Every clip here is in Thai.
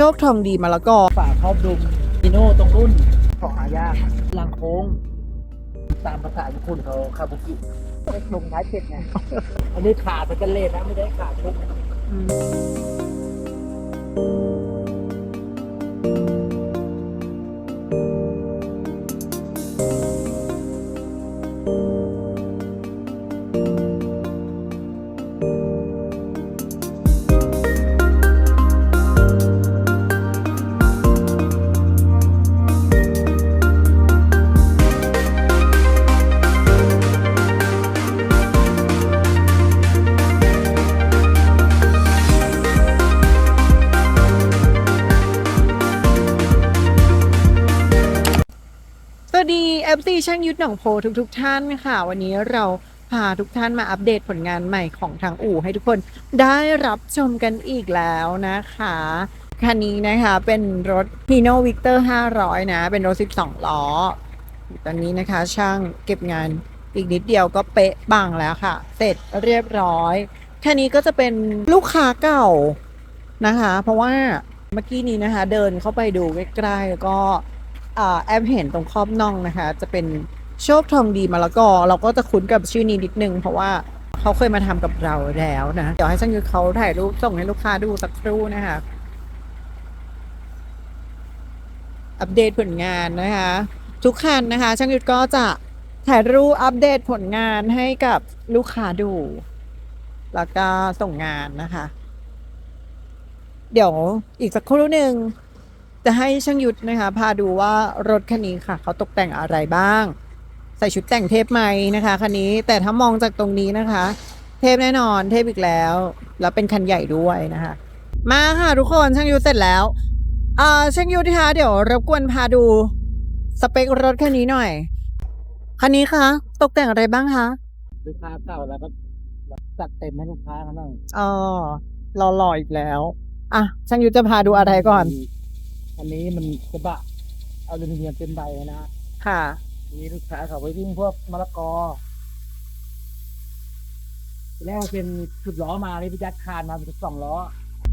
ชคทองดีมาละกอฝาครอบดุมมิโน่ตรงรุ่นของหายากลังโค้งตามภาษาญี่ปุ่นเขาคาบุกิเล็กลงท้ายเป็ดไงอันนี้ขาดเป็นกันเลนนะไม่ได้ขาดชุบ FC ช่างยุทธหนองโพทุกทุกๆท่านค่ะ วันนี้เราพาทุกท่านมาอัปเดตผลงานใหม่ของทางอู่ให้ทุกคนได้รับชมกันอีกแล้วนะคะคันนี้นะคะเป็นรถ Pino Victor 500 นะ เป็นรถ 12 ล้อ ตอนนี้นะคะช่างเก็บงานอีกนิดเดียวก็เป๊ะบังแล้วค่ะ เสร็จเรียบร้อย คันนี้ก็จะเป็นลูกค้าเก่านะคะ เพราะว่าเมื่อกี้นี้นะคะ เดินเข้าไปดูใกล้ๆแล้วก็ แอปเห็นตรงครอบน่องนะคะ จะเป็นโชคทองดีมาละกอ เราก็จะคุ้นกับชื่อนี้นิดนึง เพราะว่าเขาเคยมาทำกับเราแล้วนะ เดี๋ยวให้ช่างยุทธเขาถ่ายรูปส่งให้ลูกค้าดูสักครู่นะคะ อัปเดตผลงานนะคะ ทุกคันนะคะ ช่างยุทธก็จะถ่ายรูปอัปเดตผลงานให้กับลูกค้าดู แล้วก็ส่งงานนะคะ เดี๋ยวอีกสักครู่หนึ่ง จะให้ช่างยุทธนะคะ พาดูว่ารถคันนี้ค่ะ เขาตกแต่งอะไรบ้าง ใส่ชุดแต่งเทพไหมนะคะคันนี้แต่ถ้ามองจากตรงนี้นะคะ เทพแน่นอนเทพอีกแล้ว แล้วเป็นคันใหญ่ด้วยนะคะ มาค่ะทุกคนช่างยุทธเสร็จแล้วอ่าช่างยุทธนะคะเดี๋ยวรบกวนพาดูสเปครถคันนี้หน่อยคันนี้คะตกแต่งอะไรบ้างคะลูกค้าเก่าแล้วก็จัดเต็มให้ลูกค้าเขาหน่อยอ๋อรอรออีกแล้ว อะช่างยุทธจะพาดูอะไรก่อน อันนี้มันกระบะอลูมิเนียมเต็มใบเลยนะค่ะ มีลูกค้าเขาไปวิ่งพวกมะละกอทีแรกมันเป็นสิบล้อมานี่ไปยัดคานมาเป็นสองล้อ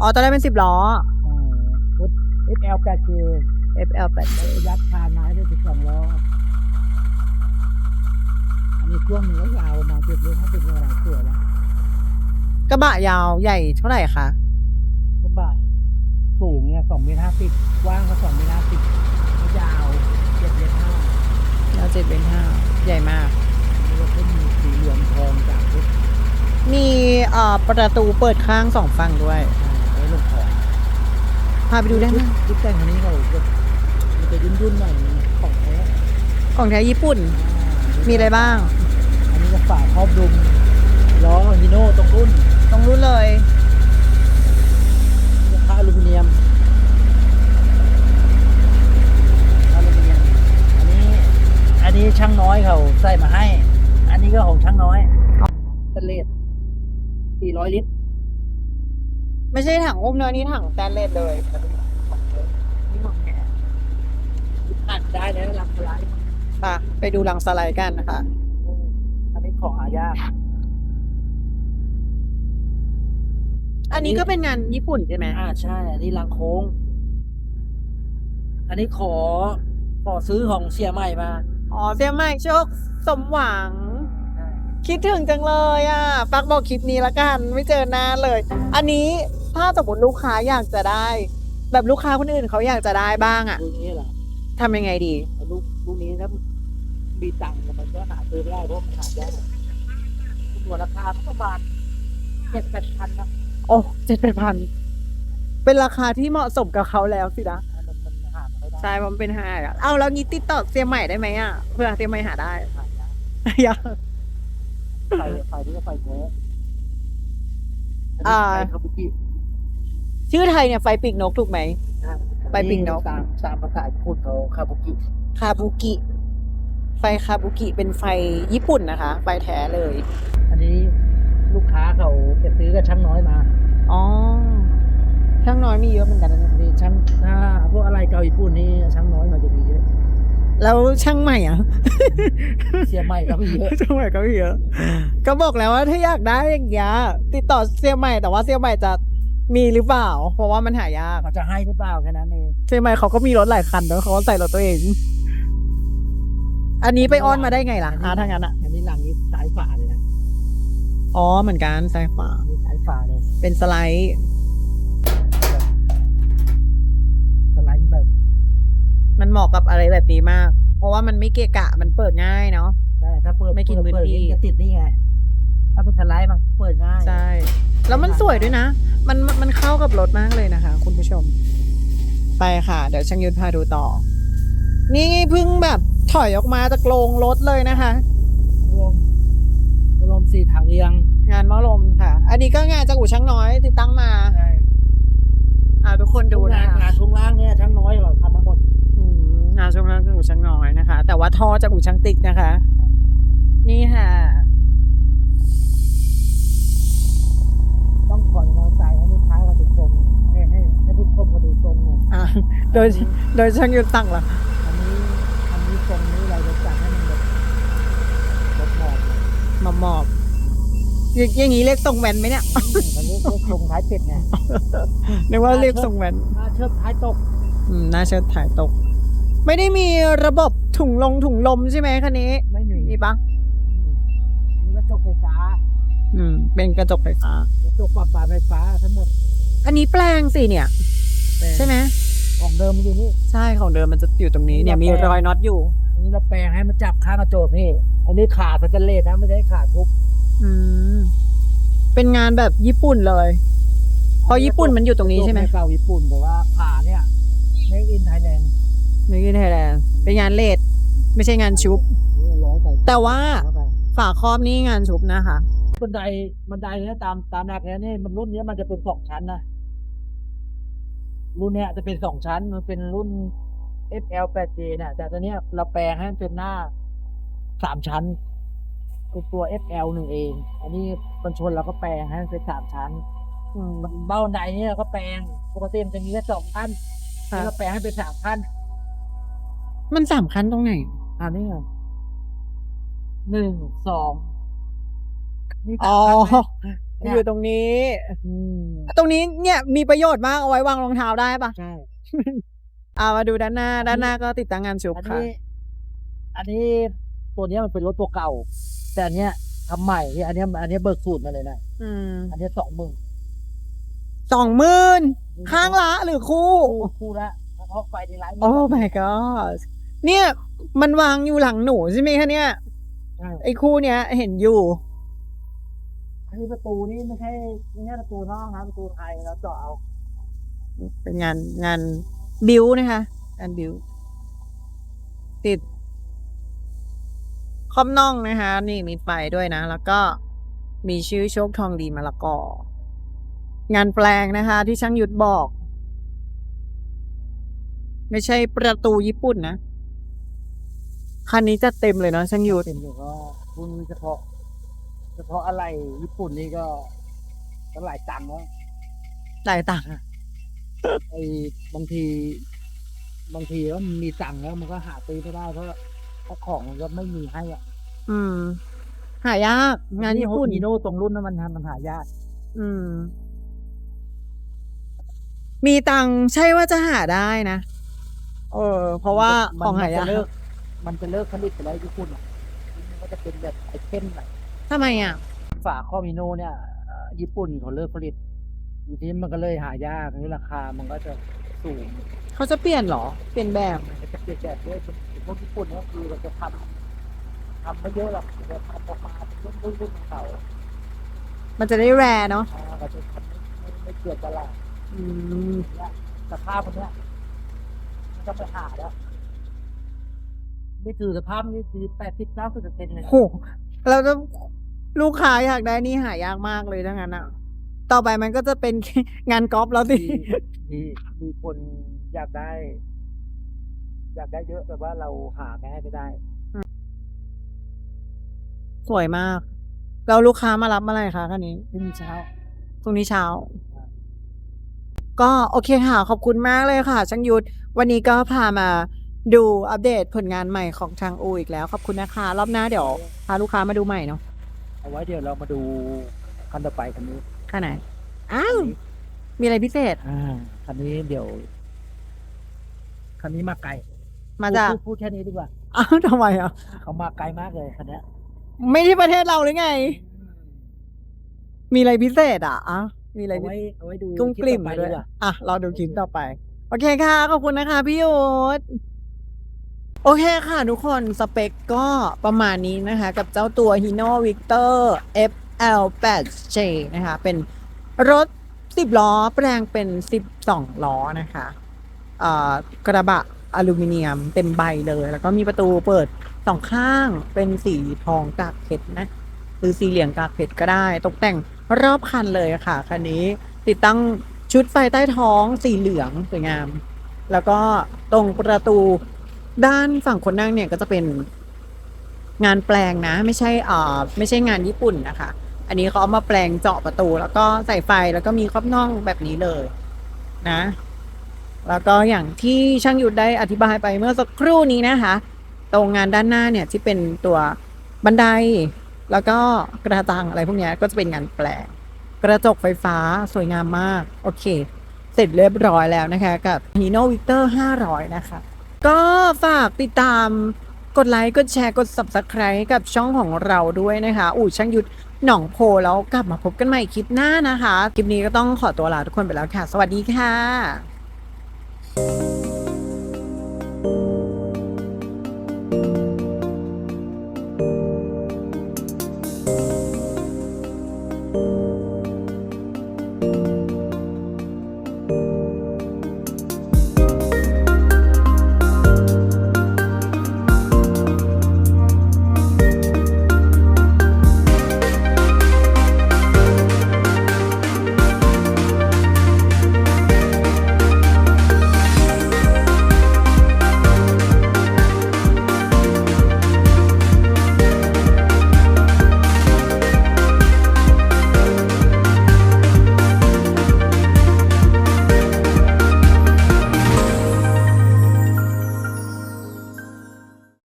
อ๋อ ตอนแรกเป็นสิบล้ออ่ารถ FL 8K FL 8ยัดคานมาให้เป็นสิบสองล้อ อันนี้ช่วงหนึ่งก็ยาวประมาณเจ็ดเลยถ้าเป็นเวลาสวยแล้วกระบะยาวใหญ่เท่าไหร่คะ องเมตรห้าสิบกว้างก็สองเมตรห้าสิบยาวเจ็ดเมตรห้ายาวเจ็ดเป็นห้าใหญ่มากแล้วก็มีสีเหลืองทองจากเพชรมีเอ่อประตูเปิดข้างสองฝั่งด้วยไว้ลงของพาไปดูได้ไหมชุดแต่งอันนี้เขาจะมันจะยุ่นๆหน่อยของแท้ของแท้ญี่ปุ่น มีอะไรบ้าง อันนี้ก็ฝาครอบดุมล้อฮิโน่ตรงรุ่นตรงรู้นเลยราคาอลูมิเนียมอลูมิเนียม อันนี้ อันนี้ช่างน้อยเขาใส่มาให้ อันนี้ก็ของช่างน้อยสเลด400ลิตร ไม่ใช่ถังอุ้มเนื้อนี่ถังสแตนเลสเลยนี่ของแกอัดได้แล้วรับสไลด์ไปไปดูหลังสไลด์กันนะคะ อันนี้ของหายาก อันนี้ก็เป็นงานญี่ปุ่นใช่ไหมอ่าใช่ อันนี้ลังโค้ง อันนี้ขอขอซื้อของเชียร์ใหม่มา อ๋อเสียใหม่โชคสมหวัง คิดถึงจังเลยอะปักบอกคลิปนี้ละกัน ไม่เจอนานเลย อันนี้ถ้าสมมติลูกค้าอยากจะได้ แบบลูกค้าคนอื่นเขาอยากจะได้บ้างอะลูกนี้เหรอทำยังไงดีไอ้ลูกลูกนี้ถ้ามีตังค์มันก็หาซื้อไม่ได้เพราะมันหายากตัวราคาประมาณเจ็ดแปดพันนะโอ้เจ็ดแปดพันเป็นราคาที่เหมาะสมกับเขาแล้วสินะ ใช่เพราะมันเป็นห้าอะเอาแล้วงี้ติดต่อเสียใหม่ได้ไหมอะเพื่อเสียใหม่หาได้ยากอยากไฟไฟนี่ก็ไฟแท้อ่าคาบุกิชื่อไทยเนี่ยไฟปีกนกถูกไหมอ่ไฟปิ่งนก ตามตามภาษาญี่ปุ่นเขาคาบุกิคาบุกิ ไฟคาบุกิเป็นไฟญี่ปุ่นนะคะ ไฟแท้เลย อันนี้ลูกค้าเขาจะซื้อกับช่างน้อยมา อ๋อ ช่างน้อยมีเยอะเหมือนกันนะเนี่ยนี่ช่างถ้าพวกอะไรเกาญี่ปุ่นนี่ช่างน้อยมันจะมีเยอะแล้วช่างใหม่อะ เสียใหม่ก็มีเยอะช่างใหม่ก็มีเยอะ ก็บอกแล้วว่าถ้าอยากได้อย่างเงี้ยติดต่อเสียใหม่แต่ว่าเสียใหม่จะมีหรือเปล่า เพราะว่ามันหายากเขาจะให้หรือเปล่าแค่นั้นเองใช่ไหมเขาก็มีรถหลายคันแล้วเขาก็ใส่รถตัวเอง อันนี้ไปอ้อนมาได้ไงล่ะอาถ้างั้นอะอันนี้หลังนี้สายฝาเลยนะอ๋อเหมือนกันซ้ายขวาอันนี้สายฝาเลยเป็นสไลด์ มันเหมาะกับอะไรแบบนี้มาก เพราะว่ามันไม่เกะกะ มันเปิดง่ายเนาะ ใช่ถ้าเปิดไม่กินเปิดพื้นที่เปิดจะติดนี่ไง ถ้าเป็นสไลด์มันเปิดง่าย ใช่ แล้วมันสวยด้วยนะมันมันมันเข้ากับรถมากเลยนะคะ คุณผู้ชม ไปค่ะ เดี๋ยวช่างยุทธพาดูต่อ นี่เพิ่งแบบถอยออกมาจากโรงรถเลยนะคะรวมรวมสี่ถังเรียง งานหมอลมค่ะ อันนี้ก็งานจากอู่ช่างน้อยติดตั้งมา ใช่ อ่าทุกคนดูนะงานคะงานช่วงล่างเนี่ยช่างน้อยกว่าทำ ว่าท่อจากอู่ช่างติ๊กนะคะ นี่ค่ะ ต้องผ่อนมอเตอร์ไซค์ให้ลูกค้าเขาดูตรงให้ให้ให้ทุกคนเขาดูตรงเนี่ยอ่าโดยโดยช่างยุทธตั้งเหรออันนี้อันนี้ตรงนี้เราจะจัดให้มันแบบแบบหมอบเลยมาหมอบอย่างอย่างนี้เรียกทรงแวนไหมเนี่ยมันเรียกเรียกตรงท้ายเป็ดไงนึกว่าเรียกทรงแวนถ้าเชือกท้ายตกอืมน่าเชิดถ่ายตก ไม่ได้มีระบบ ถุงลงถุงลมใช่ไหมคันนี้ไม่มีมีปะนี่กระจกไฟฟ้า อืม เป็นกระจกไฟฟ้ากระจกปรับปาไฟฟ้าทั้งหมด อันนี้แปลงสิเนี่ยแต่ใช่ไหมของเดิมมันอยู่นี่ ใช่ของเดิมมันจะอยู่ตรงนี้เนี่ยมีรอยน็อตอยู่อันนี้เราแปลงให้มันจับข้างกระจกพี่ อันนี้ขาดสแตนเลสนะไม่ได้ขาดทุก อืม เป็นงานแบบญี่ปุ่นเลยเพราะญี่ปุ่นมันอยู่ตรงนี้ใช่ไหมกระจกเก่าญี่ปุ่นแต่ว่าขาเนี่ยในอินไทยแลนด์ ไม่ใช่ไทยแลนด์เป็นงานเลดไม่ใช่งานชุบร้อยใส่แต่ว่าเข้าไปฝาครอบนี่งานชุบนะคะบันไดบันไดเนี่ยตามตามหลักแล้วนี่มันรุ่นเนี้ยมันจะเป็นสองชั้นนะรุ่นเนี้ยจะเป็นสองชั้นมันเป็นรุ่น FL 8J เนี่ยแต่ตอนเนี้ยเราแปลงให้มันเป็นหน้าสามชั้นคือตัว FL หนึ่งเอง อันนี้มันชนเราก็แปลงให้มันเป็นสามชั้นอืมมันเบ้าบันไดเนี่ยเราก็แปลงปกติมันจะมีแค่สองขั้นค่ะนี่เราแปลงให้เป็นสามขั้น มันสามขั้นตรงไหนอันนี้ไงหนึ่งสองนี่สาอ๋อมขั้นไหมอยู่ตรงนี้ อืมตรงนี้เนี่ยมีประโยชน์มากเอาไว้วางรองเท้าได้ปะใช่เอามาดูด้านหน้า ด้านหน้าก็ติดตั้งงานชุบอันค่ะ นี้ อันนี้ตัวเนี้ยมันเป็นรถตัวเก่า แต่อันเนี้ยทำใหม่ที่อันเนี้ยอันเนี้ยเบิกสูตรมาเลยนะ อืมอันเนี้ยสองหมื่นสองหมื่นข้างละหรือคู่ คู่คู่ละแล้วเขาไฟในร้านโอ้ my god เนี่ย มันวางอยู่หลังหนูใช่ไหมคะเนี่ย ใช่ไอ้คู่เนี้ยเห็นอยู่ อันนี้ประตูนี่ไม่ใช่ไม่ใช่ประตูนอกนะประตูไทยเราเจาะเอาเป็นงานงานบิวนะคะงานบิวติดคอมน่องนะคะ นี่มีไฟด้วยนะ แล้วก็มีชื่อโชคทองดีมะละกองานแปลงนะคะ ที่ช่างยุทธบอก ไม่ใช่ประตูญี่ปุ่นนะ คันนี้จะเต็มเลยเนาะช่างยุทธเป็นอยู่ก็รุ่นเฉพาะ เฉพาะอะไรญี่ปุ่นนี่ก็ก็หลายตังค์แล้วหลายต่างค์อะไอ้บางที บางทีก็มีตังค์แล้วมันก็หาซื้อไม่ได้เพราะเพราะของมันก็ไม่มีให้อะ อืม หายาก งานญี่ปุ่นฮีโน่ตรงรุ่นนั้นมันทำมันหายาก อืม มีตังค์ใช่ว่าจะหาได้นะเออ เพราะว่าของหายาก มันจะเลิกมันจะเลิกผลิตไปแล้วญี่ปุ่นอะมันก็จะเป็นแบบไอเทมหน่อยทำไมอะ ฝาข้อมิโน่เนี่ยเอ่อญี่ปุ่นเขาเลิกผลิตทีนี้มันก็เลยหายากทีนี้ราคามันก็จะสูงเขาจะเปลี่ยนเหรอ เปลี่ยนแบบ มันจะเปลี่ยนแบบด้วยพวกญี่ปุ่นเนี่ยคือเราจะทำทำไม่เยอะหรอกเราทำประมาณรุ่นรุ่นรุ่นของเขามันจะได้แรเนาะอ่าเราจะทำไม่ไม่ไม่เกิดตลาดอืม เนี่ยสภาพมันเนี้ยมันก็ไปหาแล้ว นี่คือสภาพนี่คือแปดสิบเก้าสิบเปอร์เซ็นต์เลยโหเราจะลูกค้าอยากได้นี่หายากมากเลยทั้งนั้นอะ ต่อไปมันก็จะเป็น งานกอล์ฟแล้วสิมีมีมีคนอยากได้ อยากได้เยอะแต่ว่าเราหาไม่ให้ไม่ได้ สวยมาก เราลูกค้ามารับเมื่อไหร่คะคันนี้พรุ่งนี้เช้าพรุ่งนี้เช้า ก็โอเคค่ะ ขอบคุณมากเลยค่ะช่างยุทธวันนี้ก็พามา ดูอัปเดตผลงานใหม่ของทางอูอีกแล้ว ขอบคุณนะคะ รอบหน้าเดี๋ยวพาลูกค้ามาดูใหม่เนาะเอาไว้เดี๋ยวเรามาดูคันต่อไปคันนี้ค่ะไหนอ้าวมีอะไรพิเศษ อ่าคันนี้เดี๋ยวคันนี้มาไกลมาจากพูดพูดแค่นี้ดีกว่าอ้าวทำไมอะเขามาไกลมากเลยคันเนี้ยไม่ที่ประเทศเราหรือไง มีอะไรพิเศษอะอะมีอะไรเอาพิไว้เอาไว้ดูกุ้งกลิ่มคไปต่อไปด้วยดีกว่าอะ เราดูคลิปต่อไป โอเคค่ะ ขอบคุณนะคะ พี่ยุทธ โอเคค่ะทุกคนสเปคก็ประมาณนี้นะคะ กับเจ้าตัว Hino Victor FL 8 J นะคะ เป็นรถ 10 ล้อ แปลงเป็น 12 ล้อนะคะกระบะอลูมิเนียมเต็มใบเลย แล้วก็มีประตูเปิดสองข้างเป็นสีทองกากเพชรนะ หรือสีเหลืองกากเพชรก็ได้ ตกแต่งรอบคันเลยค่ะ คันนี้ติดตั้งชุดไฟใต้ท้องสีเหลืองสวยงาม แล้วก็ตรงประตู ด้านฝั่งคนนั่งเนี่ยก็จะเป็นงานแปลงนะ ไม่ใช่อ่าไม่ใช่งานญี่ปุ่นนะคะ อันนี้เขาเอามาแปลงเจาะประตู แล้วก็ใส่ไฟแล้วก็มีครอบน่องแบบนี้เลยนะ แล้วก็อย่างที่ช่างยุทธได้อธิบายไปเมื่อสักครู่นี้นะคะ ตรงงานด้านหน้าเนี่ยที่เป็นตัวบันไดแล้วก็กระตังอะไรพวกนี้ก็จะเป็นงานแปลงกระจกไฟฟ้าสวยงามมาก โอเค เสร็จเรียบร้อยแล้วนะคะ กับ Hino Victor 500 นะคะ ก็ฝากติดตามกดไลค์ กดแชร์ กด subscribe กับช่องของเราด้วยนะคะ อู่ช่างยุทธหนองโพแล้วกลับมาพบกันใหม่คลิปหน้านะคะ คลิปนี้ก็ต้องขอตัวลาทุกคนไปแล้วค่ะ สวัสดีค่ะ